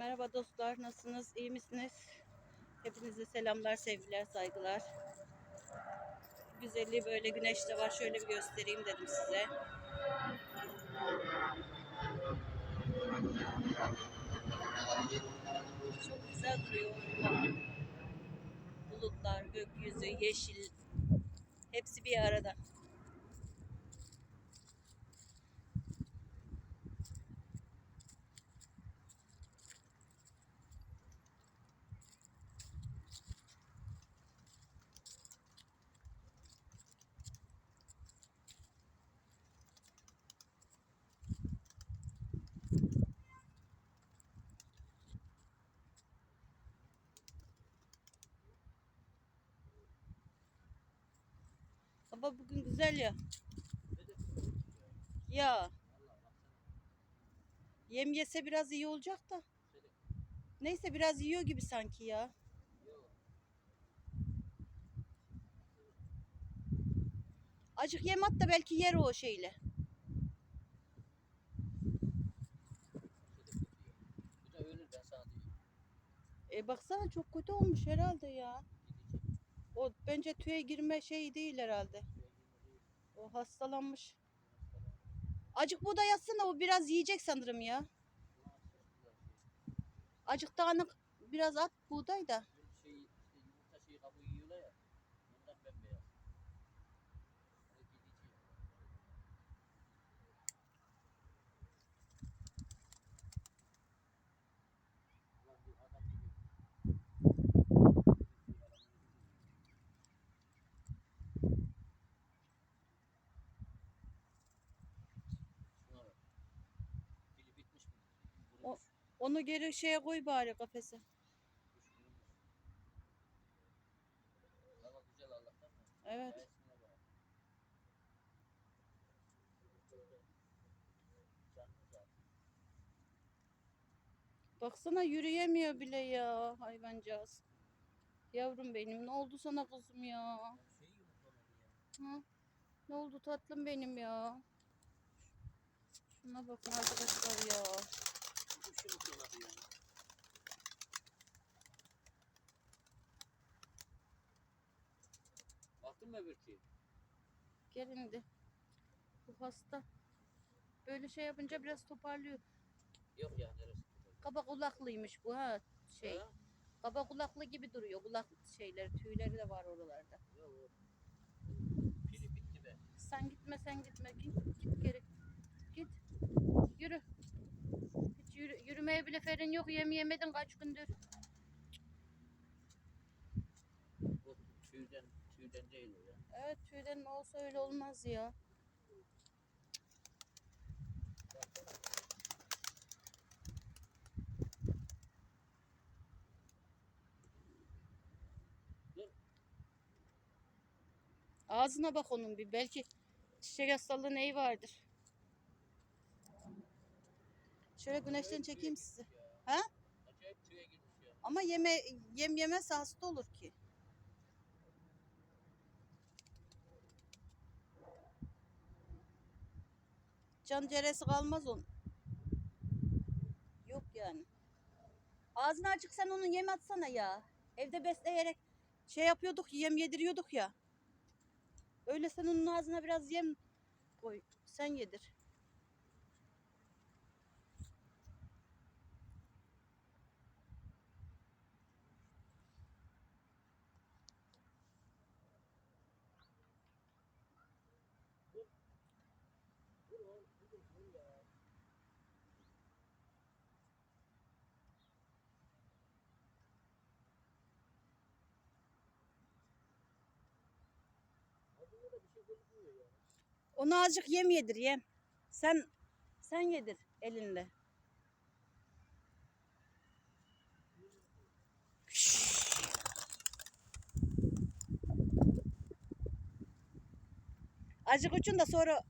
Merhaba dostlar, nasılsınız? İyi misiniz? Hepinize selamlar, sevgiler, saygılar. Güzelliği böyle güneş de var. Şöyle bir göstereyim dedim size. Çok güzel duruyor. Bulutlar, gökyüzü, yeşil. Hepsi bir arada. Hava bugün güzel ya. Ya. Yem yese biraz iyi olacak da. Neyse biraz yiyor gibi sanki ya. Acık yem at da belki yer o şeyle. E baksana çok kötü olmuş herhalde ya. O bence tüye girme şey değil herhalde. O hastalanmış. Acık buğday atsana o biraz yiyecek sanırım ya. Acık dağınık biraz at buğday da. Böyle şey, işte yumurta şeyi kabuğu yiyorlar ya. Ondan bembeyaz. Hani gidici. Ulan bir adam gibi. Şuna bak. Dili bitmiş mi? O- Kurumuş. Onu geri şeye koy bari kafese. Evet. Baksana yürüyemiyor bile ya hayvancağız. Yavrum benim ne oldu sana kızım ya. Ha? Ne oldu tatlım benim ya? Şuna bakın arkadaşlar ya. Baktın mı öbür ki? Gelin de. Bu hasta. Böyle şey yapınca biraz toparlıyor. Yok ya neresi? Kaba kulaklıymış bu ha şey. Ha? Kaba kulaklı gibi duruyor. Kulak şeyleri, tüyleri de var oralarda. Yok yok. Pili bitti be. Sen gitme sen gitme. Git, git geri. Git. Yürü. Yürü, yürümeye bile ferin yok. Yem yemedin kaç gündür. Bu tüyden, tüyden değil o ya. Evet tüyden olsa öyle olmaz ya. Ağzına bak onun bir. Belki çiçek hastalığı neyi vardır. Şöyle güneşten çekeyim sizi. Ya. Ama yeme yem yemezse hasta olur ki. Can ceresi kalmaz onun. Yok yani. Ağzını açık sen onun yem atsana ya. Evde besleyerek şey yapıyorduk, yem yediriyorduk ya. Öyle sen onun ağzına biraz yem koy. Sen yedir. Ona azıcık yem yedir yem. Sen sen yedir elinle. Azıcık uçun da sonra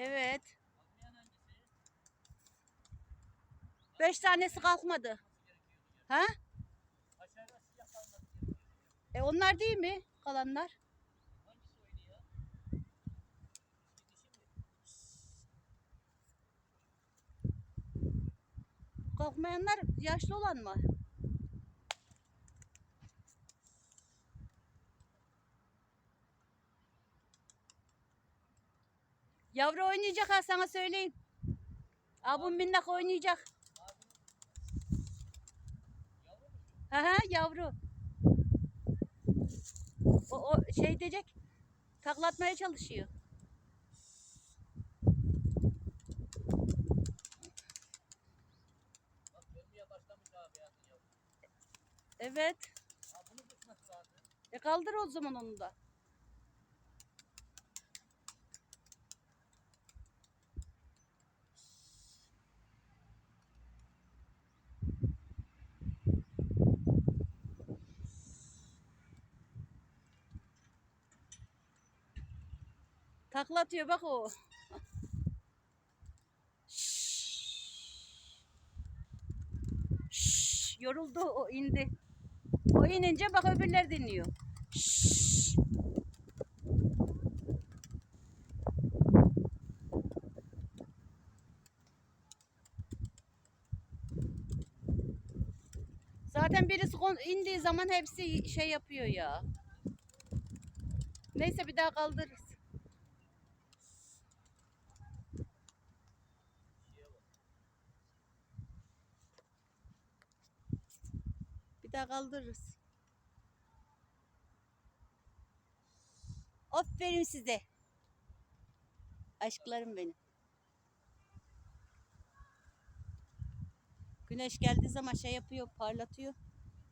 Evet. Beş tanesi kalkmadı. Ha? E onlar değil mi kalanlar? Kalkmayanlar yaşlı olan mı? Yavru oynayacak ha sana söyleyeyim. Abim minnak oynayacak. Yavru mu şu? Ha ha yavru. O, o şey diyecek. Taklatmaya çalışıyor. Evet. E kaldır o zaman onu da. Taklatıyor bak o. Şşş, yoruldu o indi. O inince bak öbürler dinliyor. Şşş. Zaten birisi indiği zaman hepsi şey yapıyor ya. Neyse bir daha kaldırırız. Bir daha kaldırırız. Aferin size. Aşklarım benim. Güneş geldiği zaman şey yapıyor, parlatıyor.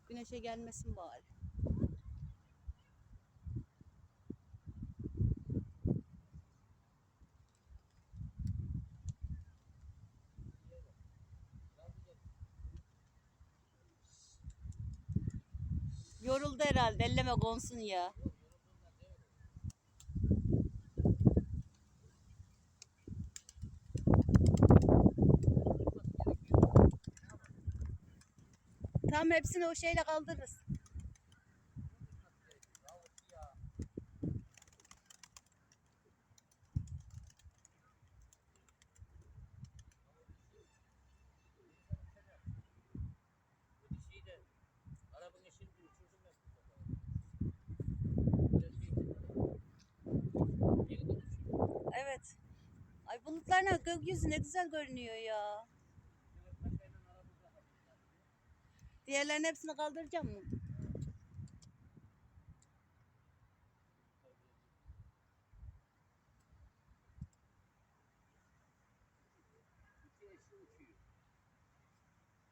Güneşe gelmesin bari. Yoruldu herhalde. Elleme konsun ya. Tam hepsini o şeyle kaldırırız. Bu dişiyi de Arap'ın eşini bir uçurdum ben. bu sefer. Böyle şey Yeniden uçurdum. Evet. Ay bulutlarla gökyüzü ne güzel görünüyor ya. Diğerlerin hepsini kaldıracağım mı?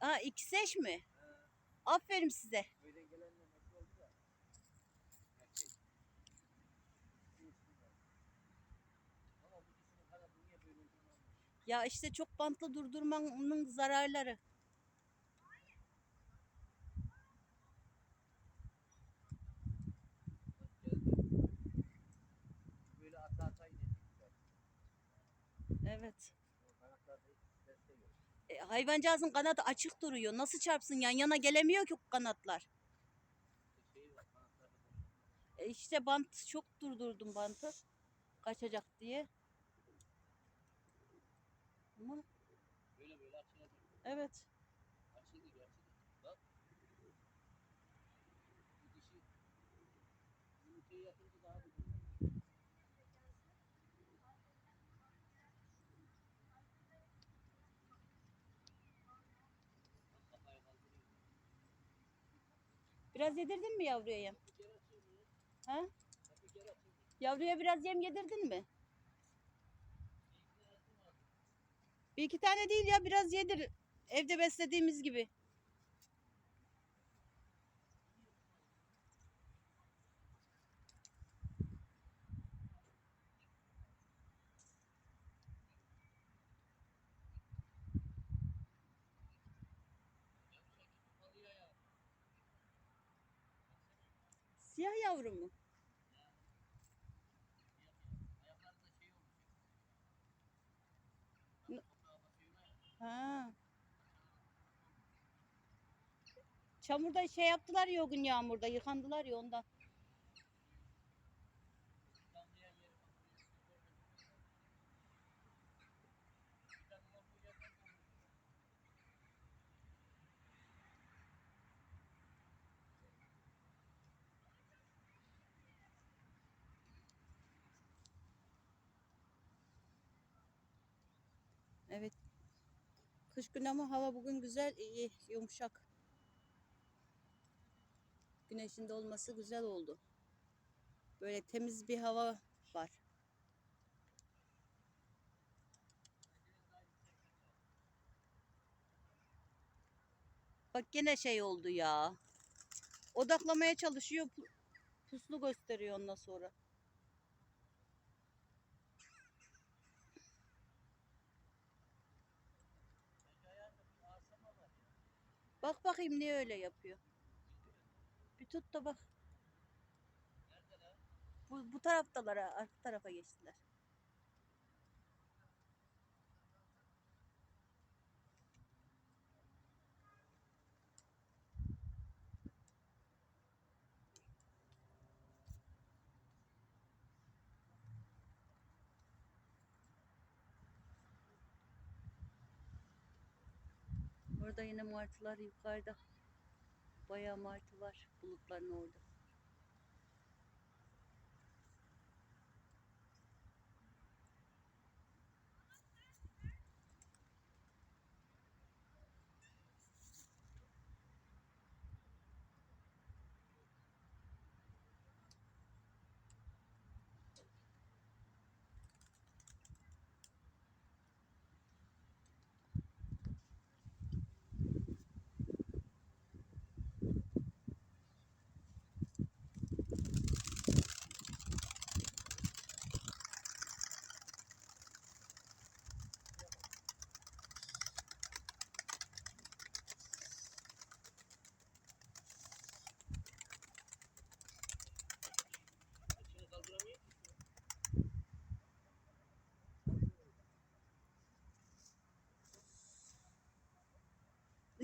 Aa ikisi eş mi? Aferin size. Köyden gelenle meşhur oldu ya. Erkek. İki uçtular. Ama bu dişinin kanadı niye böyle olduğunu anlamadım. Ya işte çok bantlı durdurmanın zararları. Evet. E, hayvancağızın kanadı açık duruyor. Nasıl çarpsın yan yana gelemiyor ki kanatlar. Şey. E, işte bant çok durdurdum bantı. Kaçacak diye. Ama Böyle böyle açılacak. evet. Açıldı açıldı. Bak. Bu dişi yumurtayı yapınca daha kaldırıyor. Biraz yedirdin mi yavruya yem? Ha? Yavruya biraz yem yedirdin mi? Bir kere açıyor mu? Bir iki tane değil ya biraz yedir. Evde beslediğimiz gibi. Siyah yavru mu? Ayaklarında şey olmuş. Çamurda şey yaptılar ya o gün yağmurda yıkandılar ya ondan. Evet. Kış günü ama hava bugün güzel, iyi, yumuşak. Güneşin de olması güzel oldu. Böyle temiz bir hava var. Bak gene şey oldu ya. Odaklamaya çalışıyor. pu- Puslu gösteriyor ondan sonra. Bak bakayım niye öyle yapıyor. Bir tut da bak. Bu, bu taraftalar ha, arka tarafa geçtiler. Orada yine martılar yukarıda. Bayağı martı var bulutların orada.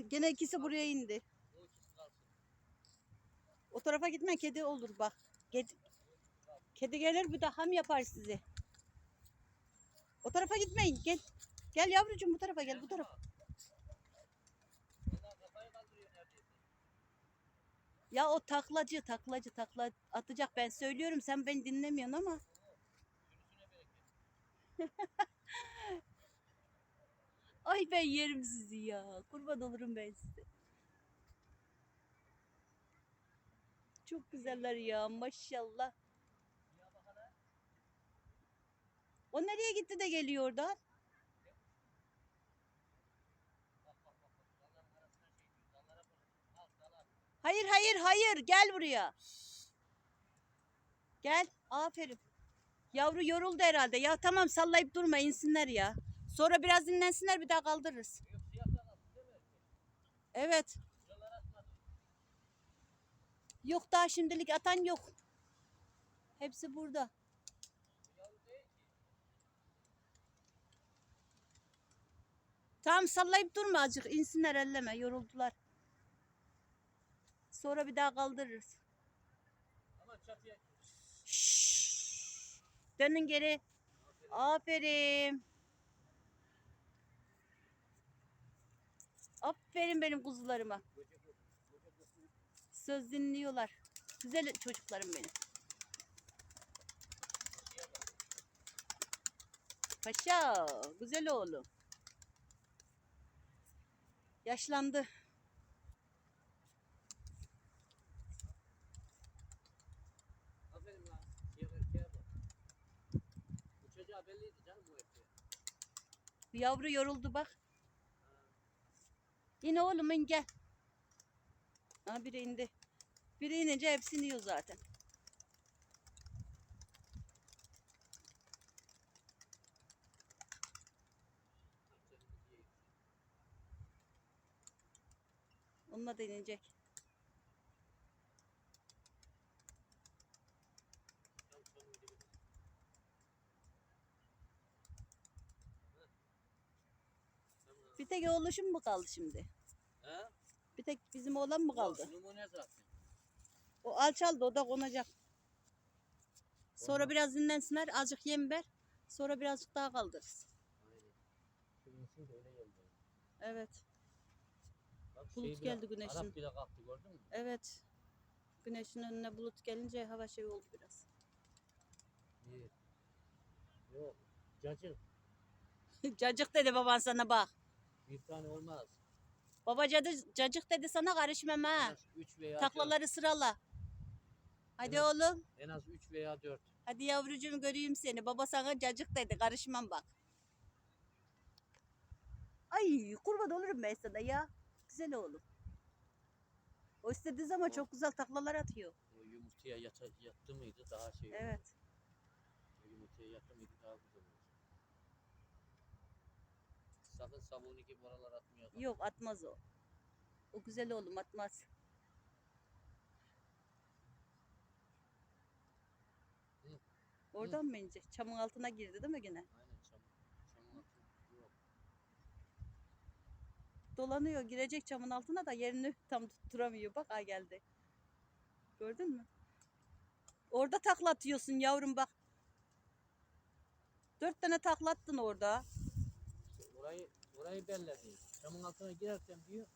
Gene ikisi buraya indi. O tarafa gitme kedi olur bak. Kedi, kedi gelir bir de ham yapar sizi. O tarafa gitmeyin gel. Gel yavrucuğum bu tarafa gel bu tarafa. Ya o taklacı taklacı takla atacak ben söylüyorum sen beni dinlemiyorsun ama. Ay ben yerim sizi ya. Kurban olurum ben size. Çok güzeller ya maşallah. O nereye gitti de geliyor oradan? Hayır hayır hayır gel buraya. Gel aferin. Yavru yoruldu herhalde. Ya tamam sallayıp durma insinler ya. Sonra biraz dinlensinler bir daha kaldırırız. Evet. Yok daha şimdilik atan yok. Hepsi burada. Tamam sallayıp durma azıcık. insinler elleme yoruldular. Sonra bir daha kaldırırız. Şşş. Dönün geri. Aferin. Aferin benim kuzularıma. Söz dinliyorlar. Güzel çocuklarım benim. Paşa, güzel oğlum. Yaşlandı. Aferin lan. Bu çocuğa belliydi canım bu erkeğe. Yavru yoruldu bak. İn oğlum in gel. Ha biri indi. Biri inince hepsini yiyor zaten. Onunla da inecek. Tam sonun dibine. Heh. Tamam. Bir tek oğluşum mu kaldı şimdi? Ha? Bir tek bizim oğlan mı kaldı? Numune zaten. O alçaldı o da konacak. Sonra Olmaz. biraz dinlensinler azıcık yem ver. Sonra birazcık daha kaldırırız. Evet. Bak Bulut şey bile- geldi güneşin. Arap bile kalktı gördün mü? Evet. Güneşin önüne bulut gelince hava şey oldu biraz. İyi. Yok. Cacık. cacık dedi baban sana bak. Bir tane olmaz. Baba cadı, cacık dedi sana karışmam ha. 3 veya Taklaları sırala. Hadi Evet. oğlum. En az 3 veya 4. Hadi yavrucuğum göreyim seni. Baba sana cacık dedi. Karışmam bak. Ay kurban olurum ben sana ya. Güzel oğlum. O istediği zaman çok güzel taklalar atıyor. O yumurtaya yata, yattı mıydı daha şey. Evet. O yumurtaya yattı mıydı daha güzel olur. Sakın sabunu gibi oralar atmıyor. adam. Yok atmaz o. O güzel oğlum atmaz. Hı. Oradan mı inecek? Çamın altına girdi değil mi gene? Aynen çam, çamın altı yok. Dolanıyor girecek çamın altına da yerini tam tutturamıyor. Bak ay geldi. Gördün mü? Orada takla atıyorsun yavrum bak. Dört tane takla attın orada. İşte orayı, orayı belledi. Çamın altına girerken diyor.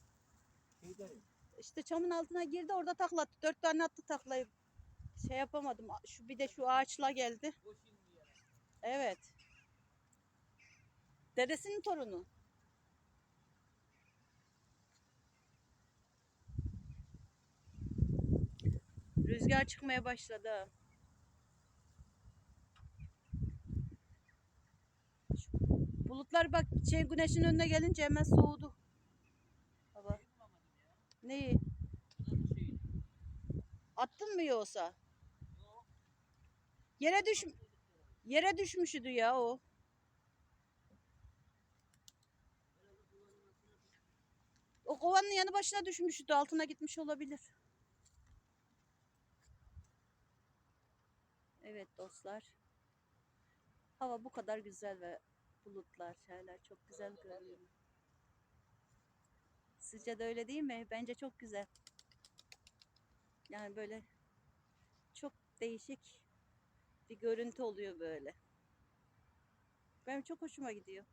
Şey derim. İşte çamın altına girdi orada takla attı. Dört tane attı taklayı. Şey yapamadım. Şu bir de şu ağaçla geldi. Evet. Dedesinin torunu. Rüzgar çıkmaya başladı. ha. Şu Bulutlar bak şey güneşin önüne gelince hemen soğudu. Ya. Neyi? Attın mı yoksa? Yok. Yere düş yere düşmüştü ya o. O kovanın yanı başına düşmüştü. Altına gitmiş olabilir. Evet dostlar. Hava bu kadar güzel ve bulutlar, şeyler çok güzel görünüyor. Sizce de öyle değil mi? Bence çok güzel. Yani böyle çok değişik bir görüntü oluyor böyle. Benim çok hoşuma gidiyor.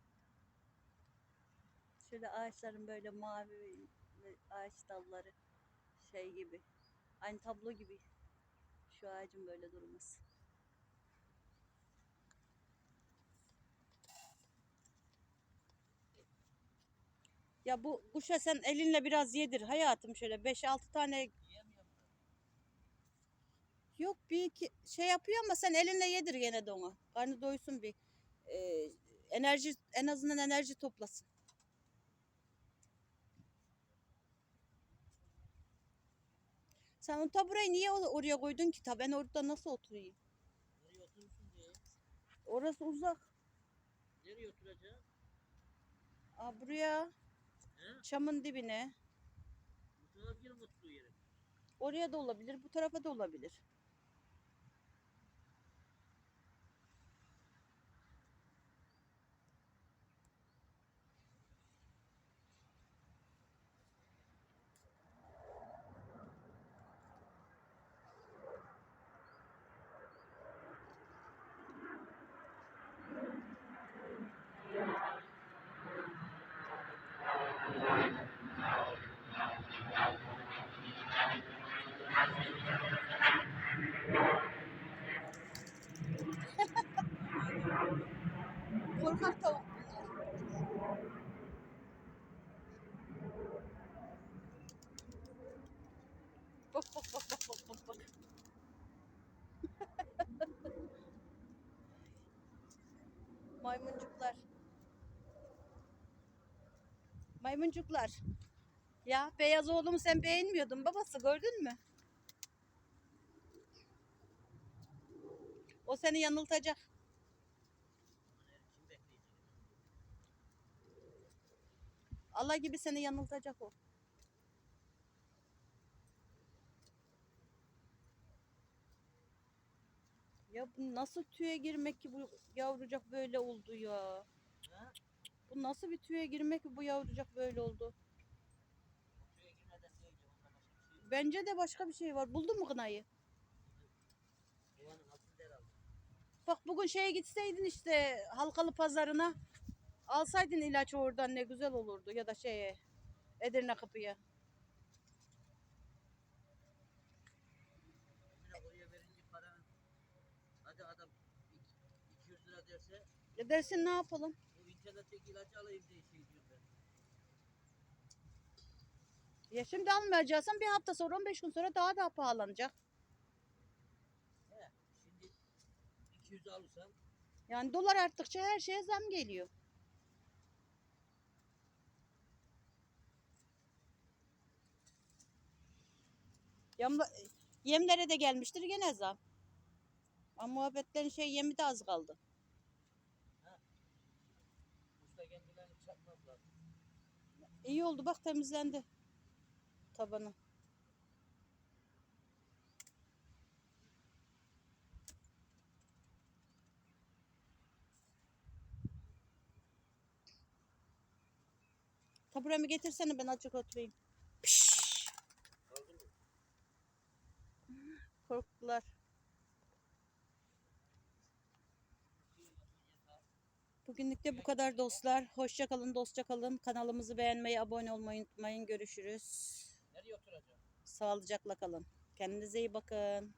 Şöyle ağaçların böyle mavi ağaç dalları şey gibi. Aynı tablo gibi. Şu ağacın böyle durması. Ya bu kuşa sen elinle biraz yedir hayatım şöyle 5-6 tane. Yok bir iki şey yapıyor ama sen elinle yedir gene de ona. Karnı doysun bir. Ee, enerji en azından enerji toplasın. Sen o taburayı niye oraya koydun ki? Ta ben orada nasıl oturayım? Nereye oturursun diye. Orası uzak. Nereye oturacağım? Aa, buraya He? çamın dibine. Bu taraf yerim oturduğu yere. Oraya da olabilir, bu tarafa da olabilir. Maymuncuklar. Maymuncuklar. Ya beyaz oğlumu sen beğenmiyordun babası gördün mü? O seni yanıltacak. Allah gibi seni yanıltacak o. Ya bu nasıl tüye girmek ki bu yavrucak böyle oldu ya. Ha? Bu nasıl bir tüye girmek ki bu yavrucak böyle oldu. Bence de başka bir şey var. Buldun mu kınayı? Bak bugün şeye gitseydin işte halkalı pazarına. Alsaydın ilaç oradan ne güzel olurdu ya da şeye Edirne kapıya. Emine oraya verince paranın hadi adam iki- 200 lira derse Ya dersin ne yapalım? bu internetteki ilacı alayım diye şey diyorum ben. Ya şimdi almayacaksan bir hafta sonra 15 gün sonra daha da pahalanacak. He, şimdi 200 alırsan Yani dolar arttıkça her şeye zam geliyor. Yamla, yemlere de gelmiştir gene zam. Ama muhabbetlerin şey yemi de az kaldı. İyi oldu bak temizlendi tabanı. Taburemi getirsene ben azıcık oturayım. Korktular. Bugünlük de bu kadar dostlar. Hoşça kalın, dostça kalın. Kanalımızı beğenmeyi, abone olmayı unutmayın. Görüşürüz. Nereye oturacağım? Sağlıcakla kalın. Kendinize iyi bakın.